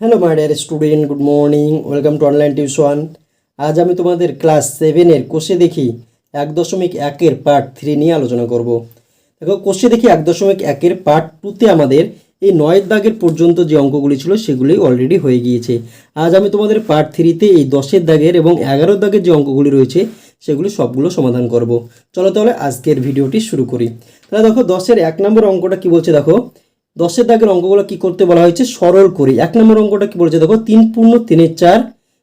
Hello my dear student good morning welcome to online tuition আজ আমি তোমাদের class সেভেনের কোষে দেখি এক দশমিক একের পার্ট থ্রি নিয়ে আলোচনা করব। দেখো কোষে দেখি এক দশমিক একের পার্ট টুতে আমাদের এই নয়ের দাগের পর্যন্ত যে অঙ্কগুলি ছিল সেগুলি অলরেডি হয়ে গিয়েছে। আজ আমি তোমাদের পার্ট থ্রিতে এই দশের দাগের এবং এগারোর দাগের যে অঙ্কগুলি রয়েছে সেগুলি সবগুলো সমাধান করব। চলো তাহলে আজকের ভিডিওটি শুরু করি। তাহলে দেখো, দশের এক নম্বর অঙ্কটা কি বলছে দেখো? দশের দাগের অঙ্কগুলো কি করতে বলা হয়েছে? সরল করে। এক নম্বর অঙ্কটা কি বলেছে? দেখো, তিন পূর্ণ তিনের চার,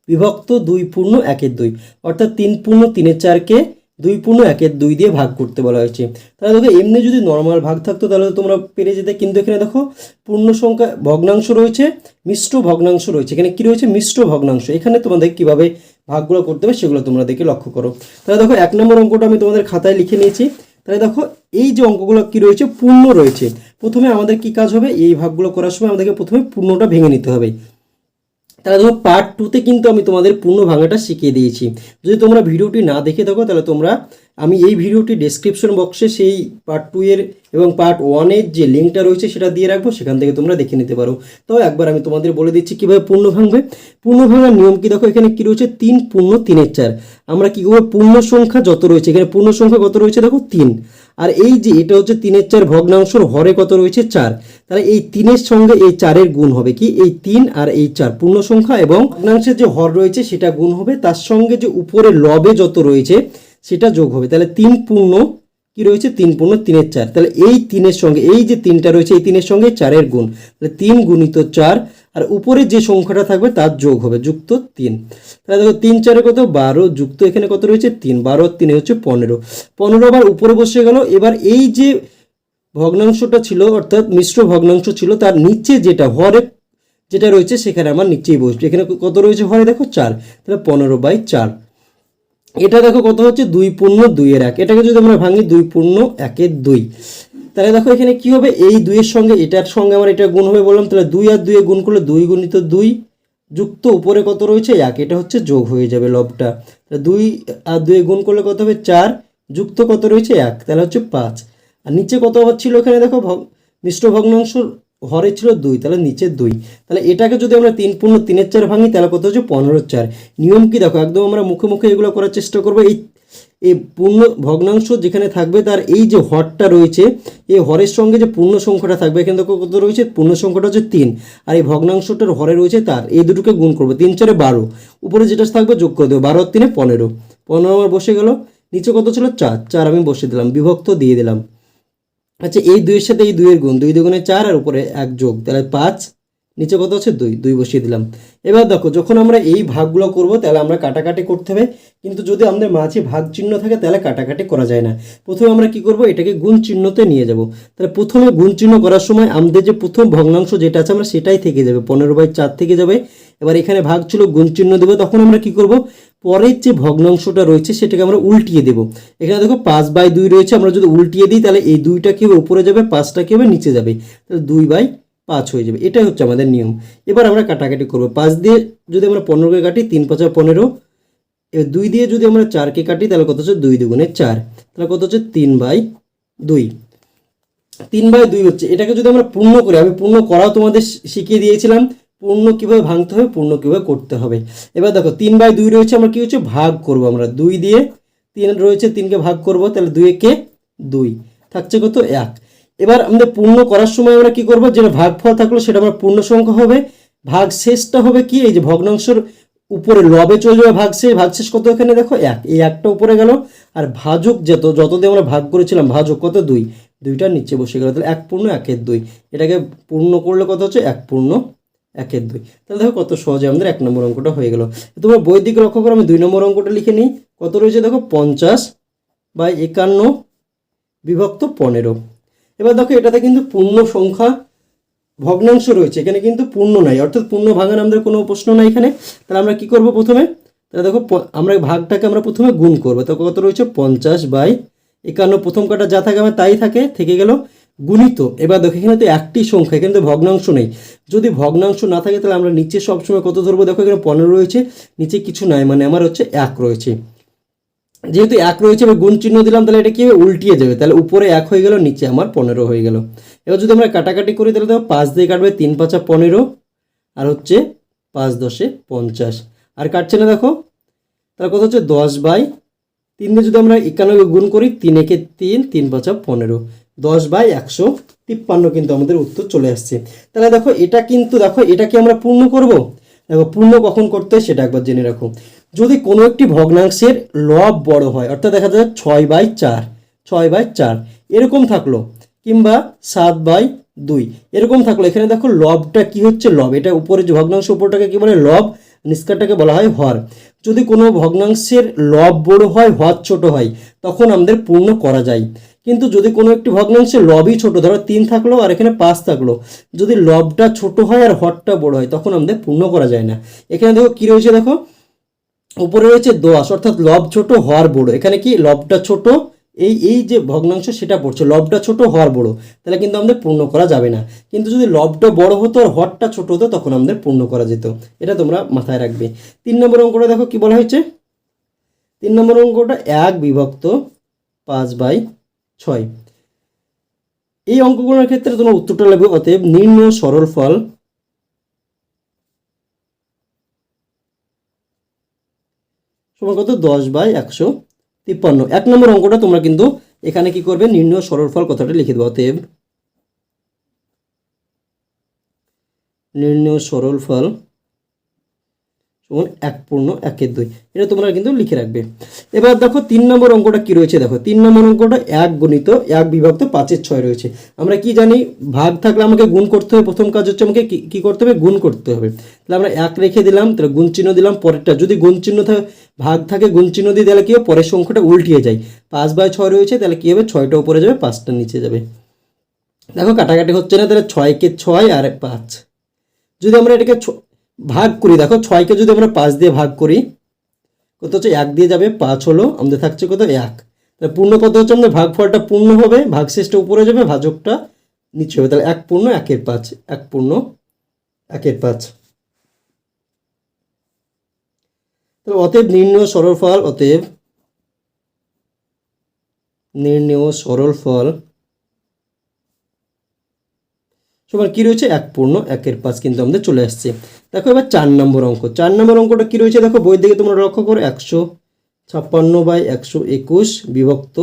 বিভক্ত দুই পূর্ণ, একের দুই। অর্থাৎ তিন পূর্ণ তিনের চারকে দুই পূর্ণ, একের দুই দিয়ে ভাগ করতে বলা হয়েছে। তাহলে দেখো, এমনি যদি নর্মাল ভাগ থাকতো, তাহলে তোমরা পেরে যেতে। কিন্তু এখানে দেখো, পূর্ণ সংখ্যা ভগ্নাংশ রয়েছে মিশ্র ভগ্নাংশ রয়েছে। এখানে কি রয়েছে? মিশ্র ভগ্নাংশ। এখানে তোমাদের কীভাবে ভাগগুলো করতে হবে, সেগুলো তোমরা দেখে লক্ষ্য করো। তাহলে দেখো, এক নম্বর অঙ্কটা আমি তোমাদের খাতায় লিখে নিয়েছি। তাহলে দেখো, এই যে অঙ্কগুলো কি রয়েছে? পূর্ণ রয়েছে। প্রথমে আমাদের কি কাজ হবে? এই ভাগগুলো করার সময় আমাদেরকে প্রথমে পূর্ণটা ভেঙে নিতে হবে। তাহলে দেখো পার্ট টুতে কিন্তু আমি তোমাদের পূর্ণ ভাঙাটা শিখিয়ে দিয়েছি। যদি তোমরা ভিডিওটি না দেখে থাকো, তাহলে তোমরা আমি এই ভিডিওটি ডেসক্রিপশন বক্সে সেই পার্ট টু এর এবং পার্ট ওয়ানের যে লিঙ্কটা রয়েছে সেটা দিয়ে রাখব, সেখান থেকে তোমরা দেখে নিতে পারো। তো একবার আমি তোমাদের বলে দিচ্ছি কীভাবে পূর্ণ ভাঙবে। পূর্ণ ভাঙার নিয়ম কি? দেখো, এখানে কি রয়েছে? তিন পূর্ণ তিনের চার। আমরা কী করব? পূর্ণ সংখ্যা যত রয়েছে, এখানে পূর্ণ সংখ্যা কত রয়েছে? দেখো, তিন। আর এই যে এটা হচ্ছে তিনের চার ভগ্নাংশর হরে কত রয়েছে? চার। তাহলে এই তিনের সঙ্গে এই চারের গুণ হবে কি? এই তিন আর এই চার। পূর্ণ সংখ্যা এবং ভগ্নাংশের যে হর রয়েছে, সেটা গুণ হবে। তার সঙ্গে যে উপরে লবে যত রয়েছে সেটা যোগ হবে। তাহলে তিন পূর্ণ কি রয়েছে? তিন পূর্ণ তিনের চার। তাহলে এই তিনের সঙ্গে, এই যে তিনটা রয়েছে, এই তিনের সঙ্গে চারের গুণ। তাহলে তিন গুণিত চার, আর উপরে যে সংখ্যাটা থাকবে তার যোগ হবে, যুক্ত তিন। তাহলে দেখো, তিন চারে কত? বারো। যুক্ত এখানে কত রয়েছে? তিন। বারো তিনে হচ্ছে পনেরো। পনেরো আবার উপরে বসে গেল। এবার এই যে ভগ্নাংশটা ছিল, অর্থাৎ মিশ্র ভগ্নাংশ ছিল, তার নিচে যেটা, হরে যেটা রয়েছে, সেখানে আমার নিচেই বসবে। এখানে কত রয়েছে? হরে দেখো, চার। তাহলে পনেরো বাই চার। এটা দেখো কত হচ্ছে? দুই পূর্ণ দুইয়ের এক। এটাকে যদি আমরা ভাঙি, দুই পূর্ণ একের দুই। তাহলে দেখো এখানে কি হবে? এই দুইয়ের সঙ্গে, এটার সঙ্গে আমার এটা গুণ হবে বললাম। তাহলে দুই আর দুইয়ে গুণ করলে দুই গুণিত দুই যুক্ত উপরে কত রয়েছে? এক। এটা হচ্ছে যোগ হয়ে যাবে লবটা। তাহলে দুই আর দুয়ে গুণ করলে কত হবে? চার যুক্ত কত রয়েছে? এক। তাহলে হচ্ছে পাঁচ। আর নিচে কত আবার ছিল এখানে দেখো? মিশ্র ভগ্নাংশ হরে ছিল দুই, তাহলে নিচে দুই। তাহলে এটাকে যদি আমরা তিন পূর্ণ তিনের চার ভাঙি, তাহলে কত হচ্ছে? পনেরো চার। নিয়ম কি? দেখো, একদম আমরা মুখে মুখে এগুলো করার চেষ্টা করব। এই এই পূর্ণ ভগ্নাংশ যেখানে থাকবে, তার এই যে হরটা রয়েছে, এই হরের সঙ্গে যে পূর্ণ সংখ্যাটা থাকবে, এখানে দেখো কত রয়েছে? পূর্ণ সংখ্যাটা হচ্ছে তিন। আর এই ভগ্নাংশটার হরে রয়েছে, তার এই দুটোকে গুণ করব। তিন চারে বারো। উপরে যেটা থাকবে, যোগ করে দেবো। বারো তিনে পনেরো। পনেরো আমার বসে গেল। নিচে কত ছিল? চার। চার আমি বসে দিলাম। বিভক্ত দিয়ে দিলাম। আচ্ছা এই দুইয়ের সাথে এই দুইয়ের গুণ, দুই দুগুণে চার আর উপরে এক যোগ, তাহলে পাঁচ, নিচে কত আছে দুই দুই বসিয়ে দিলাম। এবার দেখো, যখন আমরা এই ভাগগুলো করব, তাহলে আমরা কাটাকাটি করতে হবে, কিন্তু যদি আমাদের মাঝে ভাগ চিহ্ন থাকে, তাহলে কাটাকাটি করা যায় না। প্রথমে আমরা কি করব, এটাকে গুণ চিহ্নতে নিয়ে যাব। তাহলে প্রথমে গুণ চিহ্ন করার সময় আমাদের যে প্রথম ভগ্নাংশ যেটা আছে, আমরা সেটাই থেকে যাবে, পনেরো বাই চার থেকে যাবে। এবার এখানে ভাগ ছিল, গুণ চিহ্ন দেবো, তখন আমরা কি করব? পরের যে ভগ্নাংশটা রয়েছে সেটাকে আমরা উল্টিয়ে দেবো। এখানে দেখো পাঁচ বাই দুই রয়েছে, আমরা যদি উল্টিয়ে দিই তাহলে এই দুইটা কি হবে? উপরে যাবে, পাঁচটা কি হবে? নিচে যাবে। তাহলে দুই বাই পাঁচ হয়ে যাবে। এটাই হচ্ছে আমাদের নিয়ম। এবার আমরা কাটাকাটি করব। পাঁচ দিয়ে যদি আমরা পনেরোকে কাটি, তিন পাঁচা পনেরো, এবার দুই দিয়ে যদি আমরা চারকে কাটি, তাহলে কত হচ্ছে? দুই দুগুণে চার। তাহলে কত হচ্ছে? তিন বাই দুই। তিন বাই দুই হচ্ছে। এটাকে যদি আমরা পূর্ণ করি, আমি পূর্ণ করাও তোমাদের শিখিয়ে দিয়েছিলাম। পূর্ণ কীভাবে ভাঙতে হবে, পূর্ণ কীভাবে করতে হবে। এবার দেখো, তিন বাই দুই রয়েছে, আমরা কী হচ্ছে, ভাগ করব আমরা। দুই দিয়ে তিন রয়েছে, তিনকে ভাগ করব, তাহলে দুই একে দুই। থাকছে কত এক। এবার আমাদের পূর্ণ করার সময় আমরা কি করব, যেটা ভাগফল থাকল, সেটা আমার পূর্ণ সংখ্যা হবে। ভাগ শেষটা হবে কি, এই যে ভগ্নাংশের উপরে লবে চলে যাবে ভাগ শেষ। ভাগ শেষ কত এখানে দেখো, এক। এই একটা উপরে গেল, আর ভাজক যত যত দিয়ে আমরা ভাগ করেছিলাম, ভাজক কত, দুই। দুইটার নিচে বসে গেল, তাহলে এক পূর্ণ, একের দুই। এটাকে পূর্ণ করলে কত হচ্ছে, এক পূর্ণ একের দুই। তাহলে দেখো কত সহজে আমাদের এক নম্বর অঙ্কটা হয়ে গেল। তোমরা বৈদিক লক্ষ্য করো, আমি দুই নম্বর অঙ্কটা লিখে নিই। কত রয়েছে দেখো? পঞ্চাশ বাই একান্ন বিভক্ত পনেরো। এবার দেখো, এটাতে কিন্তু পূর্ণ সংখ্যা ভগ্নাংশ রয়েছে। এখানে কিন্তু পূর্ণ নাই। অর্থাৎ পূর্ণ ভাঙার আমাদের কোনো প্রশ্ন নাই এখানে। তাহলে আমরা কি করব প্রথমে? তাহলে দেখো আমরা ভাগটাকে আমরা প্রথমে গুণ করব। তো কত রয়েছে? পঞ্চাশ বাই একান্ন। প্রথম কাটা যা থাকে আমার তাই থাকে, থেকে গেল। গুণিত, এবার দেখো এখানে তো একটি সংখ্যা, এখানে তো ভগ্নাংশ নেই। যদি ভগ্নাংশ না থাকে, তাহলে আমরা নিচে সবসময় কত ধরবো? দেখো এখানে পনেরো রয়েছে, নিচে কিছু নাই মানে আমার হচ্ছে এক রয়েছে। যেহেতু এক রয়েছে আমি গুণ চিহ্ন দিলাম, তাহলে এটা কি উল্টিয়ে যাবে? তাহলে উপরে এক হয়ে গেল, নিচে আমার পনেরো হয়ে গেল। এবার যদি আমরা কাটাকাটি করি, তাহলে দেখো পাঁচ দিয়ে কাটবে তিন পাঁচা পনেরো, আর হচ্ছে পাঁচ দশে পঞ্চাশ। আর কাটছে না দেখো তার কথা হচ্ছে? দশ বাই তিন দিয়ে যদি আমরা একানব্বই গুণ করি, তিন একে তিন তিন পাঁচা পনেরো। দশ বাই একশো তিপ্পান্ন কিন্তু আমাদের উত্তর চলে আসছে। তাহলে দেখো, এটা কিন্তু দেখো এটা কি আমরা পূর্ণ করব। দেখো, পূর্ণ কখন করতে হয় সেটা একবার জেনে রাখো। যদি কোনো একটি ভগ্নাংশের লব বড় হয়, অর্থাৎ দেখা যায় ছয় বাই চার, ছয় বাই চার, এরকম থাকল, কিংবা সাত বাই দুই, এরকম থাকল। এখানে দেখো, লবটা কি হচ্ছে? লব। এটা উপরে যে ভগ্নাংশ, উপরটাকে কি বলে? লব। নিষ্কারটাকে বলা হয় হর যদি কোনো ভগ্নাংশের লব বড় হয় হর ছোট হয়, তখন আমাদের পূর্ণ করা যায়। কিন্তু যদি কোনো একটি ভগ্নাংশের লবই ছোট, ধরো তিন থাকল আর এখানে পাঁচ থাকল, যদি লবটা ছোট হয় আর হরটা বড় হয়, তখন আমাদের পূর্ণ করা যায় না। এখানে দেখো কী রয়েছে দেখো? উপরে রয়েছে দোয়াশ অর্থাৎ লব ছোট হর বড়। এখানে কি? লবটা ছোট এই এই যে ভগ্নাংশ সেটা পড়ছে, লবটা ছোট হর বড়, তাহলে কিন্তু আমাদের পূর্ণ করা যাবে না। কিন্তু যদি লবটা বড় হতো আর হরটা ছোট হতো, তখন আমাদের পূর্ণ করা যেত। এটা তোমরা মাথায় রাখবে। তিন নম্বর অঙ্কটা দেখো কি বলা হয়েছে? তিন নম্বর অঙ্কটা এক বিভক্ত পাঁচ বাই ছয়। এই অঙ্কগুলোর ক্ষেত্রে তোমার উত্তরটা লাগবে অতএব নিম্ন সরল ফল সমান কত? দশ বাই একশো তিপ্পান্ন। এক নম্বর অঙ্কটা তোমরা কিন্তু এখানে কি করবে? নির্ণয় সরলফল কথাটা লিখে দেবো অতএব। নির্ণয় সরল ফল সমান এক পূর্ণ একের দুই। এটা তোমরা কিন্তু লিখে রাখবে। এবার দেখো তিন নম্বর অঙ্কটা কি রয়েছে? দেখো, তিন নম্বর অঙ্কটা এক গণিত এক বিভক্ত পাঁচের ছয় রয়েছে। আমরা কি জানি, ভাগ থাকলে আমাকে গুণ করতে হবে। প্রথম কাজ হচ্ছে আমাকে কি- করতে হবে? গুণ করতে হবে। তাহলে আমরা এক রেখে দিলাম, তাহলে গুণ চিহ্ন দিলাম পরেরটা। যদি গুণ চিহ্ন থাকে ভাগ থাকে, গুণ চিহ্ন দিয়ে তাহলে কি হবে? পরের সংখ্যাটা উল্টিয়ে যায়। পাঁচ বাই ছয় রয়েছে, তাহলে কি হবে? ছয়টা উপরে যাবে, পাঁচটা নিচে যাবে। দেখো, কাটাকাটি হচ্ছে না, তাহলে ছয়কে ছয় আর পাঁচ। যদি আমরা এটাকে ভাগ করি। দেখো, ছয়কে যদি আমরা পাঁচ দিয়ে ভাগ করি, কত হচ্ছে? এক দিয়ে যাবে, পাঁচ হলো, আমাদের থাকছে কত? এক। তাহলে পূর্ণ কত হচ্ছে আমাদের ভাগফলটা পূর্ণ হবে, ভাগশেষটা উপরে যাবে, ভাজকটা নিচে হবে। তাহলে এক পূর্ণ, একের পাঁচ, এক পূর্ণ, একের পাঁচ। তাহলে অতএব নির্ণয় সরল ফল, অতএব নির্ণয় সরল ফল সবার কি রয়েছে? এক পূর্ণ, একের পাঁচ কিন্তু আমাদের চলে আসছে। দেখো এবার চার নম্বর অঙ্ক। চার নম্বর অঙ্কটা কি রয়েছে? দেখো বই দিকে তোমরা লক্ষ্য করো, একশো ছাপ্পান্ন বাই একশো একুশ বিভক্ত।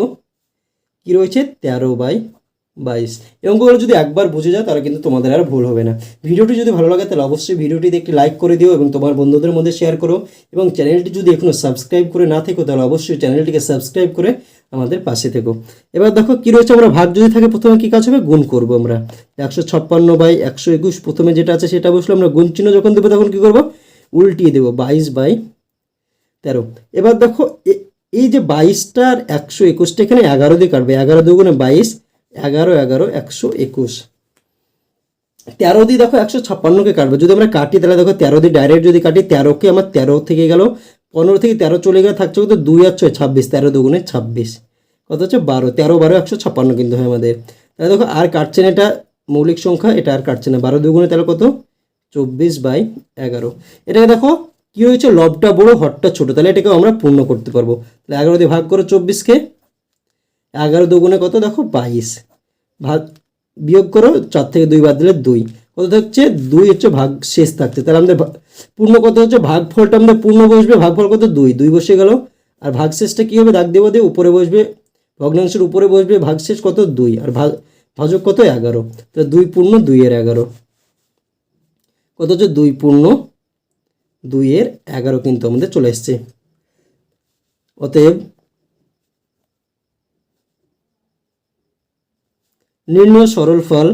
কি রয়েছে? তেরো বাই বাইশ। এই অঙ্কগুলো যদি একবার বুঝে যাও, তাহলে কিন্তু তোমাদের আর ভুল হবে না। ভিডিওটি যদি ভালো লাগে, তাহলে অবশ্যই ভিডিওটিতে একটি লাইক করে দিও এবং তোমার বন্ধুদের মধ্যে শেয়ার করো। এবং চ্যানেলটি যদি এখনও সাবস্ক্রাইব করে না থেকো, তাহলে অবশ্যই চ্যানেলটিকে সাবস্ক্রাইব করে আমাদের পাশে থেকো। এবার দেখো কি রয়েছে, আমরা ভাগ যদি থাকে, প্রথমে কি কাজ হবে? গুণ করব আমরা। একশো ছাপ্পান্ন বাই একশো একুশ, প্রথমে যেটা আছে সেটা বসল আমরা গুণ চিহ্ন যখন দেবো, তখন কি করব? উল্টিয়ে দেবো, বাইশ বাই তেরো। এবার দেখো এই যে বাইশটা আর একশো একুশটা এখানে এগারো দিয়ে কাটবে। এগারো দুগুণে বাইশ, এগারো এগারো, একশো একুশ। তেরো দিয়ে দেখো একশো ছাপ্পান্নকে কাটবে। যদি আমরা কাটি, তাহলে দেখো তেরো দিয়ে ডাইরেক্ট যদি কাটি, তেরোকে আমার তেরো থেকে গেল পনেরো থেকে তেরো চলে গেলে থাকছে কত দুই আর ছয়, ছাব্বিশ, তেরো দুগুণে ছাব্বিশ। কত হচ্ছে? বারো। তেরো, বারো, একশো ছাপ্পান্ন কিন্তু হয় আমাদের। তাহলে দেখো, আর কাটছে না এটা মৌলিক সংখ্যা, এটা আর কাটছে না। বারো দুগুণে তাহলে কত? চব্বিশ বাই এগারো। এটাকে দেখো, কি হয়েছে? লবটা বড় হটটা ছোট। তাহলে এটাকে আমরা পূর্ণ করতে পারব। তাহলে এগারো দিয়ে ভাগ করো চব্বিশকে। এগারো দুগুণে কত? দেখো, বাইশ। ভাগ বিয়োগ করো, চার থেকে দুই বাদ দিলে দুই। কত থাকছে? দুই হচ্ছে ভাগ শেষ থাকছে। তাহলে আমাদের পূর্ণ কত হচ্ছে? ভাগফলটা আমাদের পূর্ণ বসবে। ভাগফল কত? দুই। দুই বসে গেল। আর ভাগশেষটা কী হবে? দাগ দেবো দিয়ে উপরে বসবে। ভগ্নাংশের উপরে বসবে। ভাগশেষ কত? দুই। আর ভাগ ভাজক কত? এগারো। তাহলে দুই পূর্ণ দুইয়ের এগারো। কত হচ্ছে? দুই পূর্ণ দুইয়ের এগারো কিন্তু আমাদের চলে এসছে। অতএব নির্ণয় সরল ফল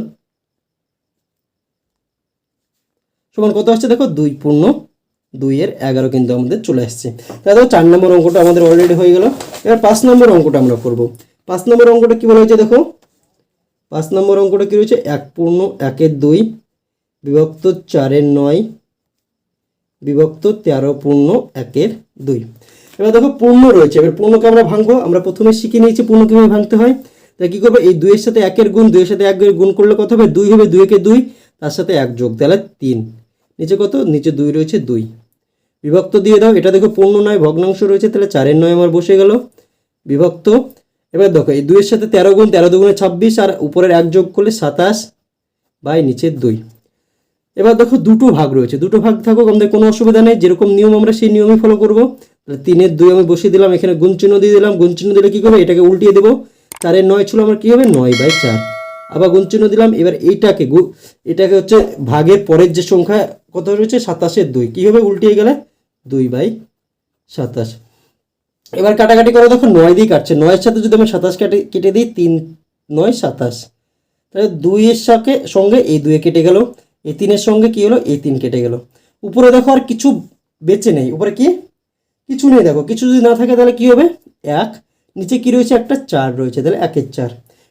সমান কত আসছে? দেখো, দুই পূর্ণ দুইয়ের এগারো কিন্তু আমাদের চলে আসছে। তাহলে দেখো, চার নম্বর অঙ্কটা আমাদের অলরেডি হয়ে গেল। এবার পাঁচ নম্বর অঙ্কটা আমরা করব। পাঁচ নম্বর অঙ্কটা কী বলা হয়েছে দেখো? পাঁচ নম্বর অঙ্কটা কী রয়েছে? এক পূর্ণ একের দুই, বিভক্ত চারের নয়, বিভক্ত তেরো পূর্ণ, একের দুই। এবার দেখো, পূর্ণ রয়েছে। এবার পূর্ণকে আমরা ভাঙবো। আমরা প্রথমে শিখে নিয়েছি পূর্ণ কীভাবে ভাঙতে হয়। তাই কী করব? এই দুইয়ের সাথে একের গুণ, দুইয়ের সাথে এক গুণ করলে কত হবে? দুই হবে দুই একে দুই, তার সাথে এক যোগ। তাহলে তিন। নিচে কত? নিচে দুই রয়েছে, দুই। বিভক্ত দিয়ে দাও, এটা দেখো পূর্ণ নয়, ভগ্নাংশ রয়েছে, তাহলে চারের নয় আমার বসে গেল। বিভক্ত। এবার দেখো, এই দুইয়ের সাথে তেরো গুণ, তেরো দুগুণে ছাব্বিশ, আর উপরের এক যোগ করলে সাতাশ বাই নিচে দুই। এবার দেখো দুটো ভাগ রয়েছে, দুটো ভাগ থাকুক, আমাদের কোনো অসুবিধা নেই, যেরকম নিয়ম আমরা সেই নিয়মই ফলো করব। তাহলে তিনের দুই আমি বসিয়ে দিলাম, এখানে গুণ চিহ্ন দিয়ে দিলাম, গুণ চিহ্ন দিলে কী করবে? এটাকে উল্টিয়ে দেবো। চারের নয় ছিল আমার কী হবে? নয় বাই চার। আবার গুণ চিহ্ন দিলাম, এবার এইটাকে গু- এটাকে হচ্ছে ভাগের পরের যে সংখ্যা, কত রয়েছে সাতাশের দুই। কী হবে উল্টিয়ে গেলে? দুই বাই সাতাশ। এবার কাটাকাটি করে, দেখো নয় দিয়ে কাটছে। নয়ের সাথে যদি আমি সাতাশ কাটে কেটে দিই, তিন, নয়, সাতাশ। তাহলে দুইয়ের সাথে সঙ্গে এই দুয়ে কেটে গেল। এই তিনের সঙ্গে কি হলো? এই তিন কেটে গেল। উপরে দেখো আর কিছু বেঁচে নেই। উপরে কি? কিছু নেই, দেখো। কিছু যদি না থাকে, তাহলে কি হবে? এক। নিচে কি রয়েছে? একটা, চার রয়েছে। তাহলে একের চার।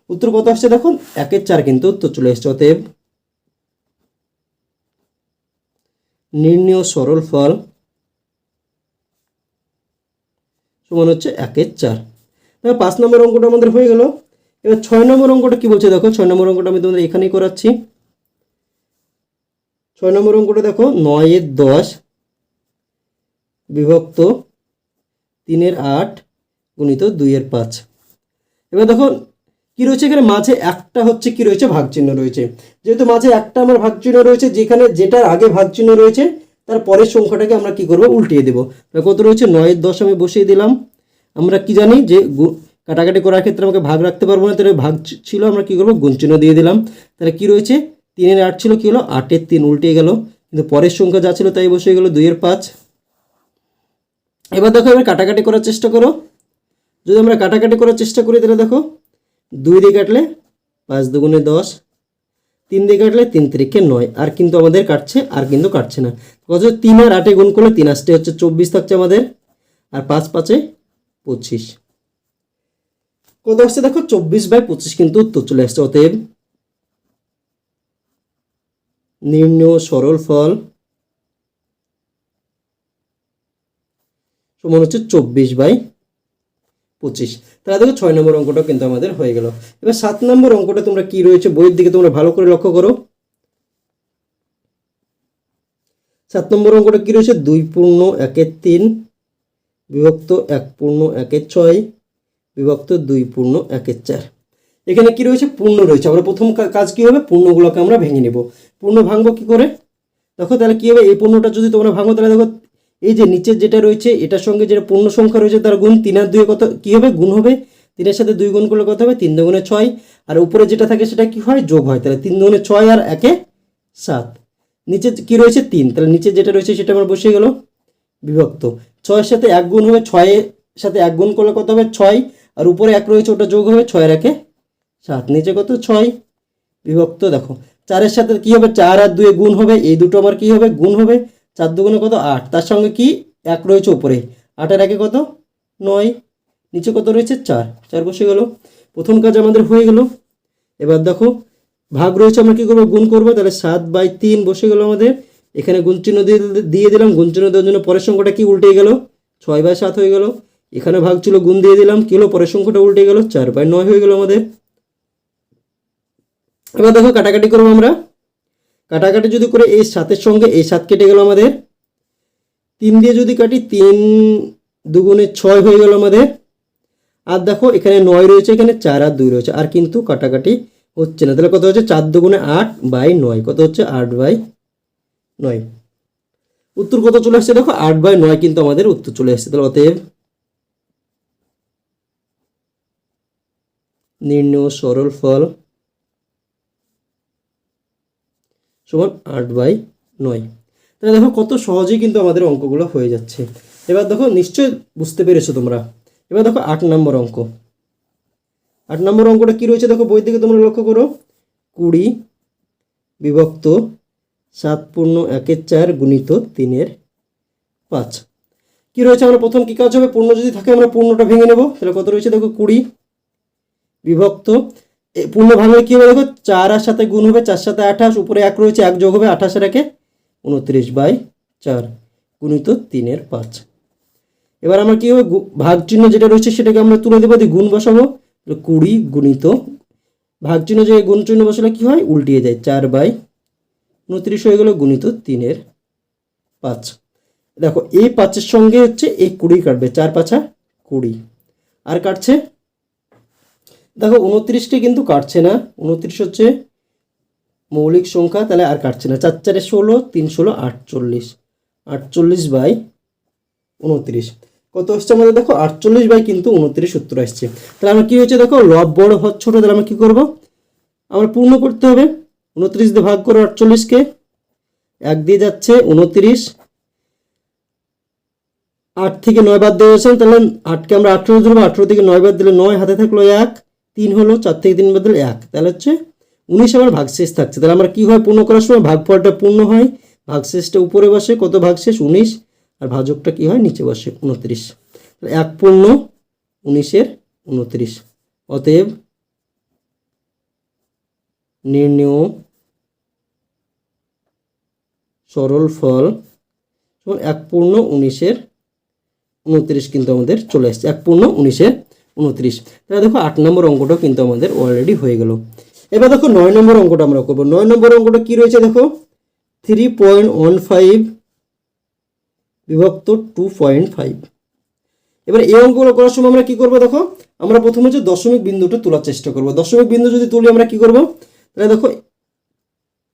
উত্তর কত আসছে দেখুন? একের চার কিন্তু উত্তর চলে এসছে, অতএব নির্ণয় সরল ফল সমান হচ্ছে একের চার। পাঁচ নম্বর অঙ্কটা আমাদের হয়ে গেল। এবার ছয় নম্বর অঙ্কটা কি বলছে দেখো? ছয় নম্বর অঙ্কটা আমি তোমাদের এখানেই করাচ্ছি। ছয় নম্বর অঙ্কটা দেখো, নয়ের দশ বিভক্ত তিনের আট গুণিত দুইয়ের পাঁচ। এবার দেখো কি রয়েছে এখানে? মাঝে একটা হচ্ছে কি রয়েছে? ভাগ চিহ্ন রয়েছে। যেহেতু মাঝে একটা আমার ভাগ চিহ্ন রয়েছে, যেখানে যেটার আগে ভাগ চিহ্ন রয়েছে, তার পরের সংখ্যাটাকে আমরা কি করব? উল্টিয়ে দেবো। কত রয়েছে? নয়ের দশ আমি বসিয়ে দিলাম। আমরা কি জানি যে কাটাকাটি করার ক্ষেত্রে আমাকে ভাগ রাখতে পারব না, তাহলে ভাগ ছিল, আমরা কি করব? গুণ চিহ্ন দিয়ে দিলাম। তাহলে কি রয়েছে? তিনের আট ছিল, কি হলো? আটের তিন উল্টে গেল। কিন্তু পরের সংখ্যা যা ছিল তাই বসে গেল দুইয়ের পাঁচ। এবার দেখো, এবার কাটাকাটি করার চেষ্টা করো। যদি আমরা কাটাকাটি করার চেষ্টা করি, তাহলে দেখো দুই দিয়ে কাটলে পাঁচ দুগুণে দশ, তিন দিয়ে কাটলে তিন তিরিখে নয়। আর কিন্তু আমাদের কাটছে, আর কিন্তু কাটছে না। কত? তিন আর আটে গুণ করলে তিন আসতে হচ্ছে চব্বিশ থাকছে আমাদের। আর পাঁচ পাঁচে পঁচিশ। কত আসছে দেখো? চব্বিশ বাই পঁচিশ কিন্তু উত্তর চলে আসছে। অতএব নিম্ন সরল ফল সমান হচ্ছে চব্বিশ বাই পঁচিশ। তাহলে দেখো ছয় নম্বর অঙ্কটা কিন্তু আমাদের হয়ে গেল। এবার সাত নম্বর অঙ্কটা তোমরা কি রয়েছে বইয়ের দিকে তোমরা ভালো করে লক্ষ্য করো। সাত নম্বর অঙ্কটা কি রয়েছে? দুই পূর্ণ একের তিন, বিভক্ত এক পূর্ণ একের ছয়, বিভক্ত দুই পূর্ণ একের চার। এখানে কি রয়েছে? পূর্ণ রয়েছে। আমরা প্রথম কাজ কি হবে? পূর্ণগুলোকে আমরা ভেঙে নেব। পূর্ণ ভাঙবো কি করে? দেখো তাহলে কি হবে? এই পূর্ণটা যদি তোমরা ভাঙো, তাহলে দেখো এই যে নিচের যেটা রয়েছে, এটার সঙ্গে যেটা পূর্ণ সংখ্যা রয়েছে, তার গুণ তিন আর দুই কত কী হবে? গুণ হবে। তিনের সাথে দুই গুণ করলে কত হবে? তিন দুগুণে ছয়। আর উপরে যেটা থাকে, সেটা কি হয়? যোগ হয়। তাহলে তিন দুগুণে ছয় আর একে সাত। নিচে কি রয়েছে? তিন। তাহলে নিচে যেটা রয়েছে, সেটা আমার বসে গেল। বিভক্ত। ছয়ের সাথে এক গুণ হবে। ছয়ের সাথে এক গুণ করলে কত হবে? ছয়। আর উপরে এক রয়েছে, ওটা যোগ হবে। ছয়ের একে সাত। নিচে কত? ছয়। বিভক্ত। দেখো। চারের সাথে কি হবে? চার আর দুয়ে গুণ হবে। এই দুটো আমার কি হবে? গুণ হবে। চার দুগুণে কত? আট। তার সঙ্গে কি? এক রয়েছে উপরে। আটের একে কত? নয়। নিচে কত রয়েছে? চার। চার বসে গেল। প্রথম কাজ আমাদের হয়ে গেল। এবার দেখো, ভাগ রয়েছে আমরা কী করব? গুণ করব। তাহলে সাত বাই তিন বসে গেল আমাদের। এখানে গুণ চিহ্ন দিয়ে দিয়ে দিলাম। গুণ চিহ্ন দেওয়ার জন্য পরের সংখ্যাটা কি উল্টে গেল? ছয় বাই সাত হয়ে গেল। এখানে ভাগ ছিল গুণ দিয়ে দিলাম। কি হলো? পরের সংখ্যাটা উল্টে গেল। চার বাই নয় হয়ে গেল আমাদের। এবার দেখো, কাটাকাটি করব আমরা। কাটাকাটি যদি করে এই সাতের সঙ্গে, এই সাত কেটে গেল আমাদের। তিন দিয়ে যদি কাটি, তিন দুগুণে ছয় হয়ে গেল আমাদের। আর দেখো, এখানে নয় রয়েছে, এখানে চার আর দুই রয়েছে। আর কিন্তু কাটাকাটি হচ্ছে না। তাহলে কত হচ্ছে? চার দুগুণে আট বাই নয়। কত হচ্ছে? আট বাই নয়। উত্তর কত চলে আসছে? দেখো, আট বাই নয় কিন্তু আমাদের উত্তর চলে আসছে। তাহলে অতএব নির্ণয় সরল ফল সমান আট বাই নয়। তাহলে দেখো কত সহজেই কিন্তু আমাদের অঙ্কগুলো হয়ে যাচ্ছে। এবার দেখো নিশ্চয়ই বুঝতে পেরেছ তোমরা। এবার দেখো আট নম্বর অঙ্ক। আট নম্বর অঙ্কটা কী রয়েছে দেখো বই থেকে তোমরা লক্ষ্য করো। কুড়ি বিভক্ত সাত পূর্ণ একের চার গুণিত তিনের পাঁচ। কী রয়েছে আমরা প্রথম কী কাজ হবে? পূর্ণ যদি থাকে আমরা পূর্ণটা ভেঙে নেব। তাহলে কত রয়েছে দেখো কুড়ি বিভক্ত পূর্ণ ভাঙলে কী হবে দেখো? চার আর সাথে গুণ হবে, চার সাথে আঠাশ, উপরে এক রয়েছে, এক যোগ হবে আঠাশের একে উনত্রিশ বাই চার গুণিত তিনের পাঁচ। এবার আমরা কী হবে? ভাগ চিহ্ন যেটা রয়েছে সেটাকে আমরা তুলে দেবো, দিয়ে গুণ বসাবো কুড়ি গুণিত ভাগ চিহ্ন যে গুণ চিহ্ন বসালে কী হয়? উল্টিয়ে যায়, চার বাই উনত্রিশ হয়ে গেল গুণিত তিনের পাঁচ। দেখো, এই পাঁচের সঙ্গে হচ্ছে এই কুড়ি কাটবে, চার পাঁচা কুড়ি। আর কাটছে? দেখো উনত্রিশটি কিন্তু কাটছে না। উনত্রিশ হচ্ছে মৌলিক সংখ্যা, তাহলে আর কাটছে না। চার চারে ষোলো, তিন ষোলো, আটচল্লিশ। আটচল্লিশ বাই উনত্রিশ। কত হচ্ছে আমাদের? দেখো আটচল্লিশ বাই কিন্তু উনত্রিশ উত্তর আসছে। তাহলে আমার কী হয়েছে? দেখো লব বড় হজ ছোটো, তাহলে আমরা কী করব? আমরা পূর্ণ করতে হবে। উনত্রিশ দিয়ে ভাগ করো আটচল্লিশকে এক দিয়ে যাচ্ছে উনত্রিশ। আট থেকে নয় বাদ দিয়েছেন তাহলে আটকে আমরা আঠেরো ধরবো। আঠেরো থেকে নয় বাদ দিলে নয়, হাতে থাকল এক। তিন হলো চার থেকে তিন বাদ এক। তাহলে হচ্ছে উনিশ আমার ভাগশেষ থাকছে। তাহলে আমরা কী হয়? পূর্ণ করার সময় ভাগফলটা পূর্ণ হয়। ভাগশেষটা উপরে বসে কত ভাগশেষ? উনিশ। আর ভাজকটা কী হয়? নিচে বসে উনত্রিশ। তাহলে এক পূর্ণ, উনিশের উনত্রিশ। অতএব নির্ণেয় সরল ফল। এক পূর্ণ, উনিশের উনত্রিশ কিন্তু আমাদের চলে আসছে। এক পূর্ণ, উনিশের উনত্রিশ। তাহলে দেখো আট নম্বর অঙ্কটাও কিন্তু আমাদের অলরেডি হয়ে গেল। এবার দেখো নয় নম্বর অঙ্কটা আমরা করব। নয় নম্বর অঙ্কটা কি রয়েছে দেখো? থ্রি পয়েন্ট ওয়ান ফাইভ বিভক্ত টু পয়েন্ট ফাইভ এবার এই অঙ্কগুলো করার সময় আমরা কি করব দেখো? আমরা প্রথমে হচ্ছে দশমিক বিন্দুটা তোলার চেষ্টা করব। দশমিক বিন্দু যদি তুলি আমরা কি করব? তাহলে দেখো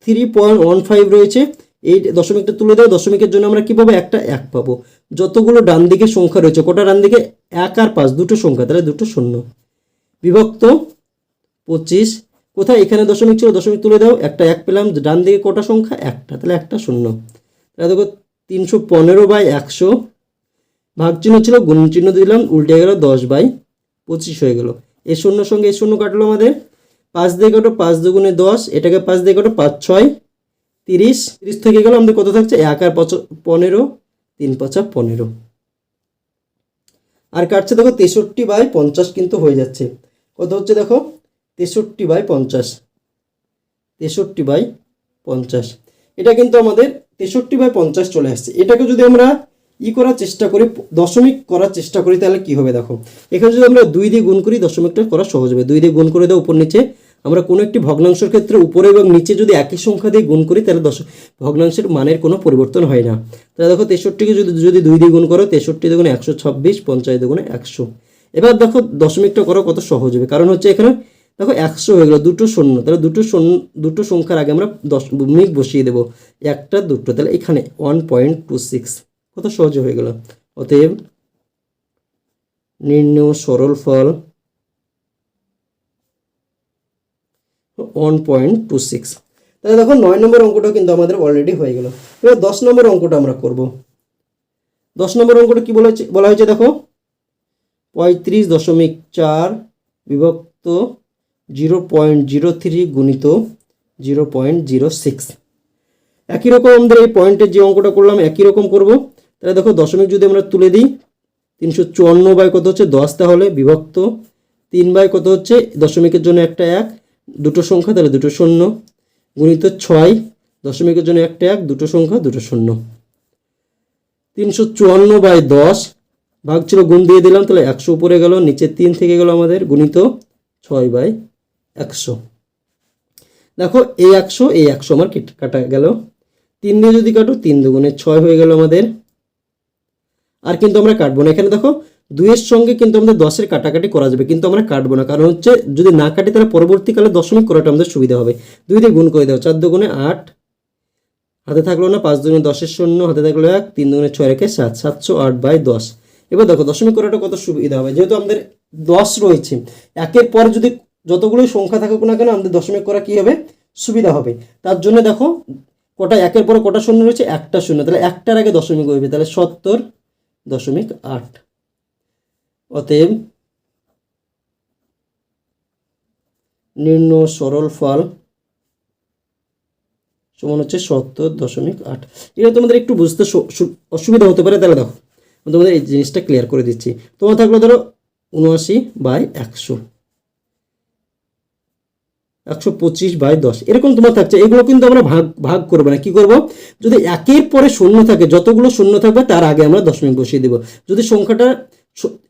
থ্রি পয়েন্ট ওয়ান ফাইভ রয়েছে। এই দশমিকটা তুলে দেবো দশমিকের জন্য আমরা কী পাবো? একটা এক পাবো। যতগুলো ডান দিকে সংখ্যা রয়েছে, কোটা ডান দিকে? এক আর পাঁচ, দুটো সংখ্যা, তাহলে দুটো শূন্য। বিভক্ত পঁচিশ, কোথায়? এখানে দশমিক ছিল, দশমিক তুলে দাও, একটা এক পেলাম, ডান দিকে কটা সংখ্যা? একটা, তাহলে একটা শূন্য। তাহলে দেখো, তিনশো পনেরো বাই একশো, ভাগ চিহ্ন ছিল, গুণ চিহ্ন দিলাম, উল্টে গেল দশ বাই পঁচিশ হয়ে গেল। এ শূন্য সঙ্গে, এ শূন্য কাটলো আমাদের। পাঁচ দিয়ে কাটো, পাঁচ দুগুণে দশ, এটাকে পাঁচ দিয়ে কাটো, পাঁচ ছয় তিরিশ। তিরিশ থেকে গেল আমাদের কত থাকছে? এক আর পঁচ পনেরো, তিন পাঁচা পনেরো। আর কাটছে দেখো তেষট্টি বাই পঞ্চাশ কিন্তু হয়ে যাচ্ছে। কত হচ্ছে দেখো? তেষট্টি বাই পঞ্চাশ। তেষট্টি বাই পঞ্চাশ। এটা কিন্তু আমাদের তেষট্টি বাই পঞ্চাশ চলে আসছে। এটাকে যদি আমরা ই করার চেষ্টা করি, দশমিক করার চেষ্টা করি, তাহলে কি হবে দেখো? এখানে যদি আমরা দুই দিয়ে গুণ করি, দশমিকটা করা সহজ হবে। দুই দিয়ে গুণ করে দেওয়া উপর নিচে। আমরা কোনো একটি ভগ্নাংশের ক্ষেত্রে উপরে এবং নিচে যদি একই সংখ্যা দিয়ে গুণ করি, তাহলে দশ ভগ্নাংশের মানের কোনো পরিবর্তন হয় না। তাহলে দেখো তেষট্টিকে যদি যদি দুই দিয়ে গুণ করো, তেষট্টি দুগুণে একশো ছাব্বিশ, পঞ্চাশ দুগুণে একশো। এবার দেখো দশমিকটা করো কত সহজ হবে। কারণ হচ্ছে এখানে দেখো একশো হয়ে গেলো, দুটো শূন্য। তাহলে দুটো শূন্য, দুটো সংখ্যার আগে আমরা দশমিক বসিয়ে দেবো। একটা, দুটো, তাহলে এখানে ওয়ান পয়েন্ট টু সিক্স কত সহজ হয়ে গেল। অতএব নির্ণয় সরল ফল ওয়ান পয়েন্ট টু সিক্স তাহলে দেখো নয় নম্বর অঙ্কটা কিন্তু আমাদের অলরেডি হয়ে গেল। এবার দশ নম্বর অঙ্কটা আমরা করব। দশ নম্বর অঙ্কটা কি বলা হয়েছে বলা হয়েছে দেখো? পঁয়ত্রিশ দশমিক চার বিভক্ত জিরো পয়েন্ট জিরো থ্রি গুণিত জিরো পয়েন্ট জিরো সিক্স। একই রকম আমাদের এই পয়েন্টের যে অঙ্কটা করলাম, একই রকম করব। তাহলে দেখো দশমিক যদি আমরা তুলে দিই, তিনশো চুয়ান্ন বাই কত হচ্ছে দশ, তাহলে বিভক্ত তিন বাই কত হচ্ছে দশমিকের জন্য একটা এক। দুটো সংখ্যা, তাহলে দুটো শূন্য গুণিত ছয় দশমিকের জন্য একটা এক, দুটো সংখ্যা, দুটো শূন্য। তিনশো চুয়ান্ন বাই দশ ভাগ ছিল গুণ দিয়ে দিলাম, তাহলে একশো উপরে গেল, নিচে তিন থেকে গেল আমাদের, গুণিত ছয় বাই একশো। দেখো, এই একশো এই একশো আমার কেটে- গেল। তিন দিয়ে যদি কাটো, তিন দুগুণে ছয় হয়ে গেল আমাদের। আর কিন্তু আমরা কাটবো না। এখানে দেখো দুইয়ের সঙ্গে কিন্তু আমাদের দশের কাটাকাটি করা যাবে, কিন্তু আমরা কাটবো না। কারণ হচ্ছে, যদি না কাটি, তাহলে পরবর্তীকালে দশমিক করাটা আমাদের সুবিধা হবে। দুই দিয়ে গুণ করে দেবো চার দুগুণে আট, হাতে থাকল না, পাঁচ দুগুণে দশের শূন্য, হাতে থাকল এক, তিন দুগুণে ছয় রেখে সাত, সাতশো আট বাই দশ। এবার দেখো, দশমিক করাটা কত সুবিধা হবে, যেহেতু আমাদের দশ রয়েছে, একের পর যদি যতগুলোই সংখ্যা থাকুক না কেন, আমাদের দশমিক করা কী হবে? সুবিধা হবে। তার জন্য দেখো, কটা একের পরে কটা শূন্য রয়েছে, একটা শূন্য, তাহলে একটার আগে দশমিক হইবে তাহলে সত্তর দশমিক আট। অতএব নিম্ন সরল ফল সমান হচ্ছে সত্তর দশমিক আট। এটা তোমাদের একটু বুঝতে অসুবিধা হতে পারে, তাহলে দেখো। তোমাদের এই জিনিসটা ক্লিয়ার করে দিচ্ছি। তোমার থাকল ধরো উনআশি বাই একশো। একশো পঁচিশ বাই দশ। এরকম তোমার থাকছে। এগুলো কিন্তু আমরা ভাগ ভাগ করব না। কি করব? যদি একের পরে শূন্য থাকে, যতগুলো শূন্য থাকবে, তার আগে আমরা দশমিক বসিয়ে দেবো। যদি সংখ্যাটা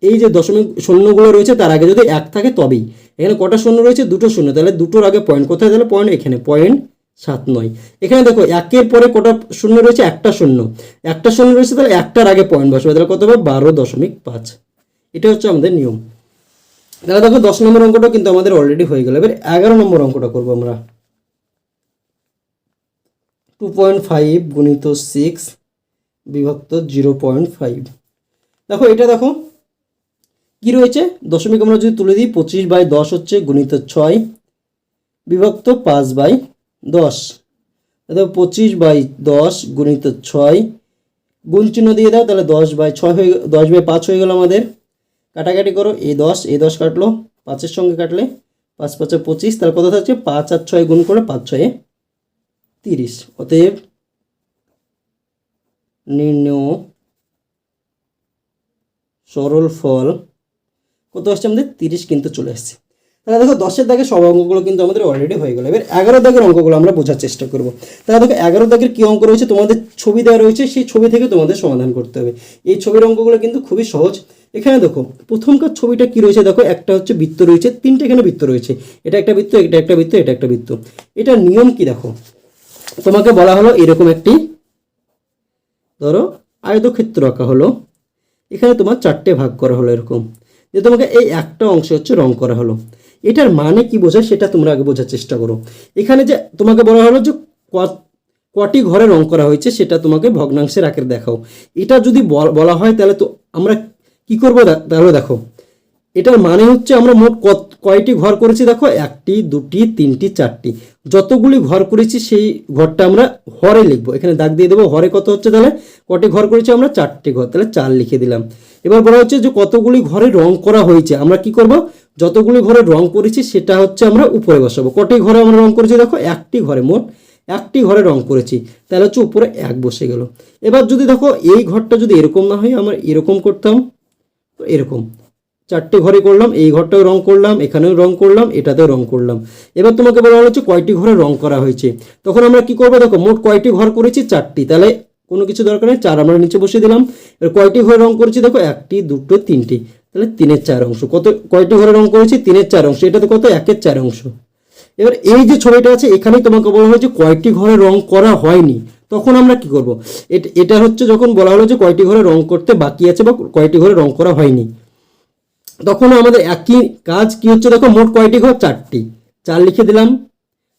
এই যে দশমিক শূন্যগুলো রয়েছে, তার আগে যদি এক থাকে তবেই। এখানে কটা শূন্য রয়েছে? দুটো শূন্য। তাহলে দুটোর আগে পয়েন্ট কোথায়? তাহলে পয়েন্ট এখানে পয়েন্ট সাত নয়। এখানে দেখো, একের পরে কটা শূন্য রয়েছে? একটা শূন্য। একটা শূন্য রয়েছে, তাহলে একটার আগে পয়েন্ট বসবে। তাহলে কত হবে? বারো দশমিক পাঁচ। এটা হচ্ছে আমাদের নিয়ম। তাহলে দেখো, দশ নম্বর অঙ্কটা কিন্তু আমাদের অলরেডি হয়ে গেল। এবার এগারো নম্বর অঙ্কটা করব আমরা। টু পয়েন্ট ফাইভ গুণিত সিক্স বিভক্ত জিরো পয়েন্ট ফাইভ দেখো, এটা দেখো কি রয়েছে? দশমিক আমরা যদি তুলে দিই, পঁচিশ বাই দশ হচ্ছে গুণিত ছয় বিভক্ত পাঁচ বাই দশ। দেখো পঁচিশ বাই দশ গুণিত ছয়, গুণ চিহ্ন দিয়ে দাও, তাহলে দশ বাই ছয় হয়ে, দশ বাই পাঁচ হয়ে গেল আমাদের। কাটাকাটি করো এই দশ, এ দশ কাটলো, পাঁচের সঙ্গে কাটলে পাঁচ পাঁচে পঁচিশ, তাহলে কত থাকছে? পাঁচ আর ছয় গুণ করে পাঁচ ছয়ে তিরিশ। অতএব নির্ণয়, সরল ফল কত আসছে আমাদের? তিরিশ কিন্তু চলে আসছে। তাহলে দেখো, দশের দাগের সব অঙ্কগুলো কিন্তু আমাদের অলরেডি হয়ে গেলো। এবার এগারো দাগের অঙ্কগুলো আমরা বোঝার চেষ্টা করব। তাহলে দেখো, এগারো দাগের কী অঙ্ক রয়েছে? তোমাদের ছবি দেওয়া রয়েছে, সেই ছবি থেকে তোমাদের সমাধান করতে হবে। এই ছবির অঙ্কগুলো কিন্তু খুবই সহজ। এখানে দেখো, প্রথমকার ছবিটা কি রয়েছে? দেখো, একটা হচ্ছে বৃত্ত রয়েছে, তিনটে এখানে বৃত্ত রয়েছে। এটা একটা বৃত্ত, এটা একটা বৃত্ত, এটা একটা বৃত্ত। এটার নিয়ম কি দেখো? তোমাকে বলা হলো এরকম একটি, ধরো, আয়তক্ষেত্র আঁকা হলো। এখানে তোমার চারটে ভাগ করা হলো এরকম। যে তোমাকে এই একটা অংশ হচ্ছে রং করা হলো। এটার মানে কি বোঝায় সেটা তোমরা আগে বোঝার চেষ্টা করো। এখানে যে তোমাকে বলা হলো যে কটি ঘরে রং করা হয়েছে সেটা তোমাকে ভগ্নাংশের আকারে দেখাও। এটা যদি বল- হয় তাহলে তো আমরা কি করব তাহলে দেখো। এটার মানে হচ্ছে আমরা মোট কয়টি ঘর করেছি দেখো? একটি, দুটি, তিনটি, চারটি। যতগুলি ঘর করেছি সেই ঘরটা আমরা হরে লিখব। এখানে দাগ দিয়ে দেবো, হরে কত হচ্ছে তাহলে? কটি ঘর করেছি আমরা? চারটি ঘর। তাহলে চার লিখে দিলাম। এবার বলা হচ্ছে যে কতগুলি ঘরে রং করা হয়েছে, আমরা কি করব? যতগুলি ঘরে রং করেছি সেটা হচ্ছে আমরা উপরে বসাবো। কটি ঘরে আমরা রং করেছি দেখো? একটি ঘরে মোট একটি ঘরে রং করেছি। তাহলে হচ্ছে উপরে এক বসে গেল। এবার যদি দেখো, এই ঘরটা যদি এরকম না হয়, আমরা এরকম করতাম। এরকম। চারটে ঘরে করলাম, এই ঘরটাও রং করলাম, এখানেও রং করলাম, এটাতেও রং করলাম। এবার তোমাকে বলা হচ্ছে কয়টি ঘরে রং করা হয়েছে। তখন আমরা কি করব? দেখো, মোট কয়টি ঘর করেছি? চারটি। তাহলে কোনো কিছু দরকার নেই, চার আমরা নিচে বসিয়ে দিলাম। এবার কয়টি ঘরে রং করেছি? দেখো, একটি, দুটো, তিনটি। তাহলে তিনের চার অংশ। কত, কয়টি ঘরে রং করেছি? তিনের চার অংশ। এটাতে কত? একের চার অংশ। এবার এই যে ছবিটা আছে, এখানেই তোমাকে বলা হয়েছে কয়টি ঘরে রং করা হয়নি। তখন আমরা কি করব? এটা হচ্ছে যখন বলা হলো যে কয়টি ঘরে রং করতে বাকি আছে বা কয়টি ঘরে রং করা হয়নি। তখন আমাদের একই কাজ কি হচ্ছে? দেখো মোট কয়টি ঘর? চারটি। চার লিখে দিলাম।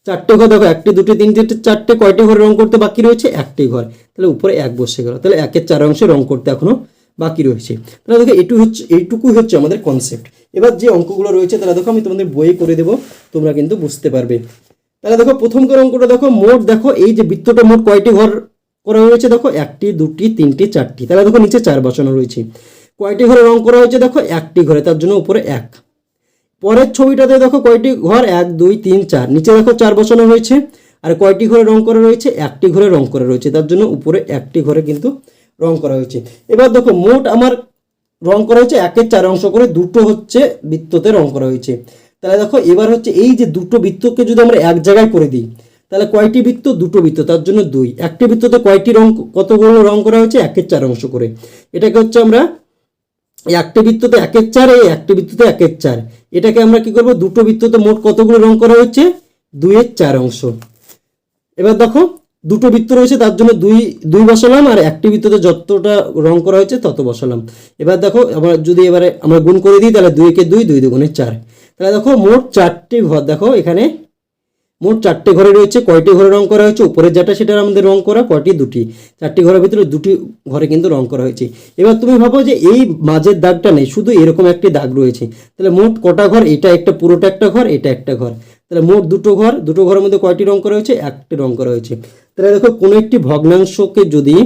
চারটে ঘর, দেখো একটি, দুটি, তিনটে, চারটে, কয়টি ঘরে রং করতে বাকি রয়েছে? একটি ঘর। তাহলে উপরে এক বসে গেল। তাহলে একের চার অংশে রং করতে এখনও বাকি রয়েছে। তাহলে দেখো এটু হচ্ছে, এইটুকুই হচ্ছে আমাদের কনসেপ্ট এবার যে অঙ্কগুলো রয়েছে, তাহলে দেখো আমি তোমাদের বইয়ে করে দেবো। তোমরা কিন্তু বুঝতে পারবে। তাহলে দেখো প্রথমকার অঙ্কটা দেখো, মোট দেখো এই যে বৃত্তটা মোট কয়টি ঘর করা হয়েছে? দেখো একটি, দুটি, তিনটি, চারটি। তাহলে দেখো নিচে চার বসানো রয়েছে। কয়টি ঘরে রং করা হয়েছে? দেখো, একটি ঘরে, তার জন্য উপরে এক। পরের ছবিটাতে দেখো, কয়টি ঘর? এক, দুই, তিন, চার। নিচে দেখো, চার বসানো হয়েছে। আর কয়টি ঘরে রং করা রয়েছে? একটি ঘরে রং করা রয়েছে। তার জন্য উপরে একটি ঘরে কিন্তু রং করা হয়েছে। এবার দেখো, মোট আমার রং করা হয়েছে একের চার অংশ করে, দুটো হচ্ছে বৃত্ততে রং করা হয়েছে। তাহলে দেখো, এবার হচ্ছে এই যে দুটো বৃত্তকে যদি আমরা এক জায়গায় করে দিই, তাহলে কয়টি বৃত্ত? দুটো বৃত্ত, তার জন্য দুই। একটি বৃত্ততে কয়টি রং, কতগুলো রং করা হয়েছে? একের চার অংশ করে। এটাকে হচ্ছে আমরা একটি বৃত্ততে একের চার, এই একটি বৃত্ততে একের চার। এটাকে আমরা কি করব? দুটো বৃত্ততে মোট কতগুলো রং করা হচ্ছে দুইয়ের চার অংশ। এবার দেখো, দুটো বৃত্ত রয়েছে, তার জন্য দুই দুই বসালাম, আর একটি বৃত্ততে যতটা রং করা হয়েছে, তত বসালাম। এবার দেখো, আমরা যদি এবারে আমরা গুণ করে দিই, তাহলে দুই দুইকে দুই দুই দুগুণে চার। তাহলে দেখো, মোট চারটি ঘর। দেখো, এখানে মোট চারটে ঘরে রয়েছে, কয়টি ঘরে রং করা হয়েছে, উপরের যেটা সেটা আমাদের রং করা, কয়টি দুটি? চারটি ঘরের ভিতরে দুটি ঘরে কিন্তু রং করা হয়েছে। এবার তুমি ভাবো যে এই মাঝের দাগটা নেই, শুধু এরকম একটি দাগ রয়েছে। তাহলে মোট কটা ঘর? এটা একটা, পুরোটা একটা ঘর, এটা একটা ঘর। তাহলে মোট দুটো ঘর, দুটো ঘরের মধ্যে কয়টি রং করা হয়েছে? একটি রং করা হয়েছে। তাহলে দেখো কোনো একটি ভগ্নাংশকে যদি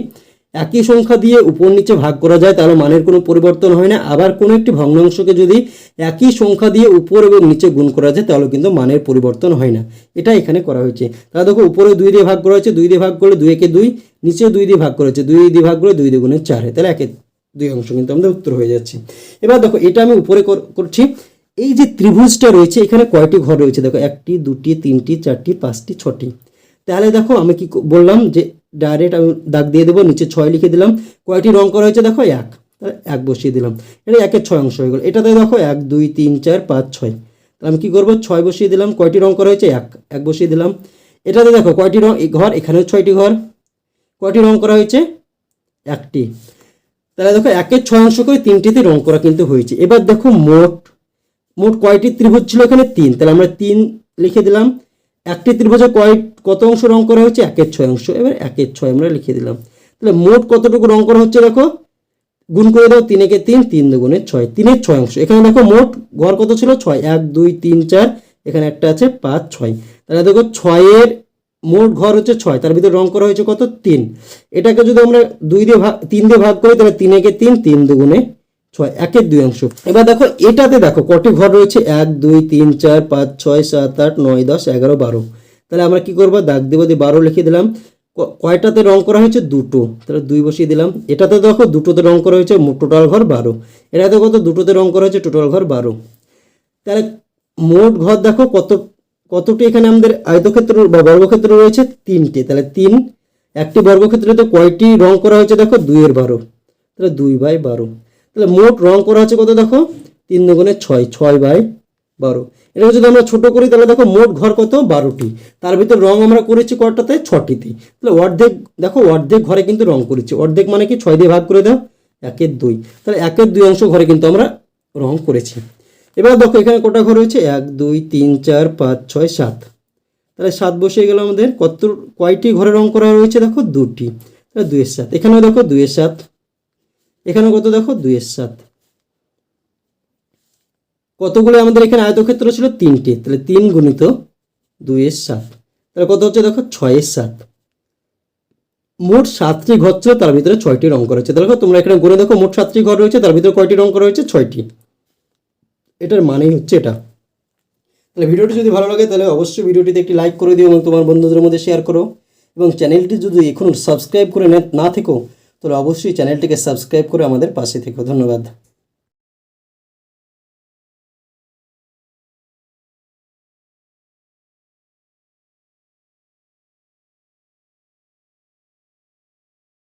একই সংখ্যা দিয়ে উপর নিচে ভাগ করা যায়, তাহলে মানের কোনো পরিবর্তন হয় না। আবার কোনো একটি ভগ্নাংশকে যদি একই সংখ্যা দিয়ে উপর এবং নিচে গুণ করা যায়, তাহলে কিন্তু মানের পরিবর্তন হয় না। এটা এখানে করা হয়েছে। তাহলে দেখো, উপরে দুই দিয়ে ভাগ করা হয়েছে, দুই দিয়ে ভাগ করলে দুই একে দুই নিচেও দুই দিয়ে ভাগ করা হয়েছে, দুই দিয়ে ভাগ করে দুই দিয়ে গুণে চার তাহলে একে দুই অংশ কিন্তু আমাদের উত্তর হয়ে যাচ্ছে। এবার দেখো, এটা আমি উপরে কর- করছি। এই যে ত্রিভুজটা রয়েছে, এখানে কয়টি ঘর রয়েছে? দেখো, একটি, দুটি, তিনটি, চারটি, পাঁচটি, ছটি। তাহলে দেখো, আমি কি, বললাম যে ডাইরেক্ট আমি দাগ দিয়ে দেবো, নিচে ছয় লিখে দিলাম। কয়টি রং করা হয়েছে দেখো? এক। তাহলে এক বসিয়ে দিলাম। এটা একের ছয় অংশ হয়ে গেল। এটাতে দেখো এক, দুই, তিন, চার, পাঁচ, ছয়। তাহলে আমি কী করব? ছয় বসিয়ে দিলাম। কয়টি রং করা হয়েছে? এক। এক বসিয়ে দিলাম। এটাতে দেখো কয়টি রং? ঘর, এখানেও ছয়টি ঘর। কয়টি রং করা হয়েছে? একটি। তাহলে দেখো একের ছয় অংশ করে তিনটিতে রং করা কিন্তু হয়েছে। এবার দেখো মোট মোট কয়টি ত্রিভুজ ছিল এখানে? তিন। তাহলে আমরা তিন লিখে দিলাম। একটি ত্রিভুজে কয় কত অংশ রং করা হয়েছে? একের ছয় অংশ। এবার একের ছয় আমরা লিখে দিলাম। তাহলে মোট কতটুকু রং করা হচ্ছে দেখো? গুণ করে দাও তিন একে তিন তিন দুগুণে ছয়। তিনের ছয় অংশ। এখানে দেখো মোট ঘর কত ছিল? ছয়। এক, দুই, তিন, চার। এখানে একটা আছে, পাঁচ, ছয়। তাহলে দেখো ছয়ের মোট ঘর হচ্ছে ছয়। তার ভিতরে রং করা হয়েছে কত? তিন। এটাকে যদি আমরা দুই দিয়ে ভাগ তিন দিয়ে ভাগ করি, তাহলে তিন একে তিন তিন দুগুণে ছয়, একের দুই অংশ। এবার দেখো, এটাতে দেখো, কটি ঘর রয়েছে? এক, দুই, তিন, চার, পাঁচ, ছয়, সাত, আট, নয়, দশ, এগারো, বারো। তাহলে আমরা কি করব? দাগ দেবো দিয়ে বারো লিখে দিলাম। কয়টাতে রং করা হয়েছে? দুটো। তাহলে দুই বসিয়ে দিলাম। এটাতে দেখো, দুটোতে রং করা হয়েছে টোটাল ঘর বারো। এটাতে কত দুটোতে রং করা হয়েছে টোটাল ঘর বারো। তাহলে মোট ঘর দেখো, কত, কতটি এখানে আমাদের আয়তক্ষেত্র বা বর্গক্ষেত্র রয়েছে? তিনটে। তাহলে তিন, একটি বর্গক্ষেত্রতে কয়টি রং করা হয়েছে দেখো? দুইয়ের বারো। তাহলে দুই বাই বারো। তাহলে মোট রং করা হচ্ছে কত দেখো? তিন দুগুণে ছয় ছয় বাই বারো। এটা যদি আমরা ছোট করি, তাহলে দেখো মোট ঘর কত? বারোটি। তার ভিতর রং আমরা করেছি কটাতে ছটিতে। তাহলে অর্ধেক, দেখো অর্ধেক ঘরে কিন্তু রং করেছি। অর্ধেক মানে কি? ছয় দিয়ে ভাগ করে দাও, একের দুই। তাহলে একের দুই অংশ ঘরে কিন্তু আমরা রং করেছি। এবার দেখো এখানে কটা ঘর রয়েছে? এক, দুই, তিন, চার, পাঁচ, ছয়, সাত। তাহলে সাত বসে গেল আমাদের কত, কয়টি ঘরে রং করা রয়েছে? দেখো দুটি। তাহলে দুইয়ের সাত। এখানেও দেখো দুইয়ের সাত। এখানে কত দেখো? দুইয়ের সাত। কতগুলো আমাদের এখানে আয়তক্ষেত্র ছিল? তিনটে। তাহলে তিন গুণিত দুইয়ের সাত। তাহলে কত হচ্ছে দেখো? ছয়ের সাত। মোট সাতটি ঘর ছিল, তার ভিতরে ছয়টি রং করা হয়েছে। তাহলে তোমরা এখানে গুণে দেখো, মোট সাতটি ঘর রয়েছে, তার ভিতরে কয়টি রং করা হয়েছে? ছয়টি। এটার মানেই হচ্ছে এটা। তাহলে ভিডিওটি যদি ভালো লাগে, তাহলে অবশ্যই ভিডিওটিতে একটি লাইক করে দিও এবং তোমার বন্ধুদের মধ্যে শেয়ার করো। এবং চ্যানেলটি যদি এখন সাবস্ক্রাইব করে না থেকো তাহলে অবশ্যই চ্যানেলটিকে সাবস্ক্রাইব করে আমাদের পাশে থেকে। ধন্যবাদ।